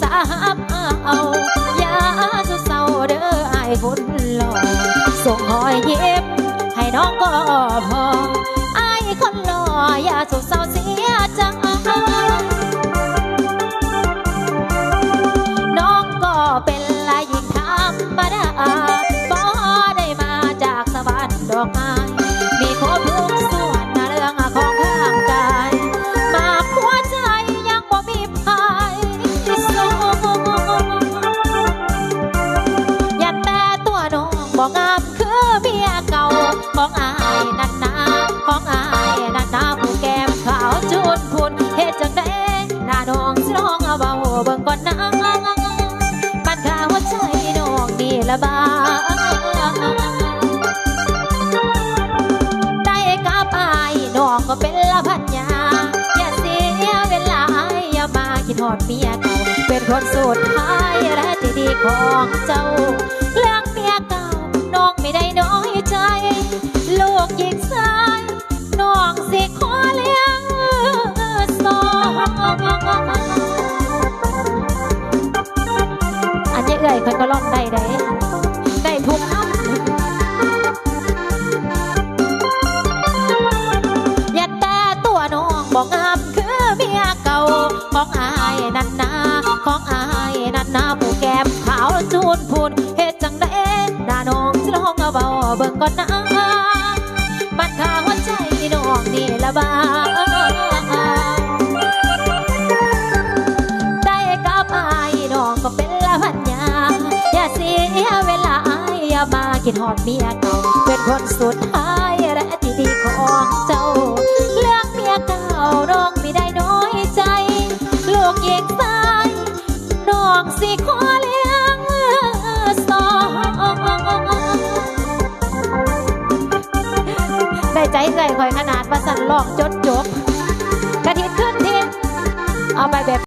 สาบเอายาคืเศร้าเด้อไอ้คนหล่อส่งหอยเย็บ ให้น้องก็พอไอ้คนหล่อยาสุเศร้าเสียจังน้องก็เป็นลายหญิงธรรมดา ละบาได้กับอายน้องก็เป็นละพันยา อย่าเสียเวลาอย่ามาคิดทอดเมียเก่าเป็นคนสุดท้ายและที่ดีของเจ้า เรื่องเมียเก่าน้องไม่ได้น้อยใจ ลูกยิงซ้ายน้องสิขอเลี้ยงสองอันนี้เอ่ยคนก็ร้องได้ได้ได้ ของอายนั่นนาของอายนั่นนาผู้แก้มขาวจูนพูนเฮ็ดจังได้หน้าน้องสิร้องเอาเบาเบิ่งก่อนนะมันขาหัวใจน้องนี่ละบ้าได้กับอายน้องก็เป็นละพันยาอย่าเสียเวลาอายอย่ามาคิดหอดเมียเก่าเป็นคนสุดท้ายและที่ดีของ สิขอเลี้ยงสองได้ใจใจคอยขนาดว่าสั่นลองจดจบกระทิดขึ้นทินเอาไปแบบ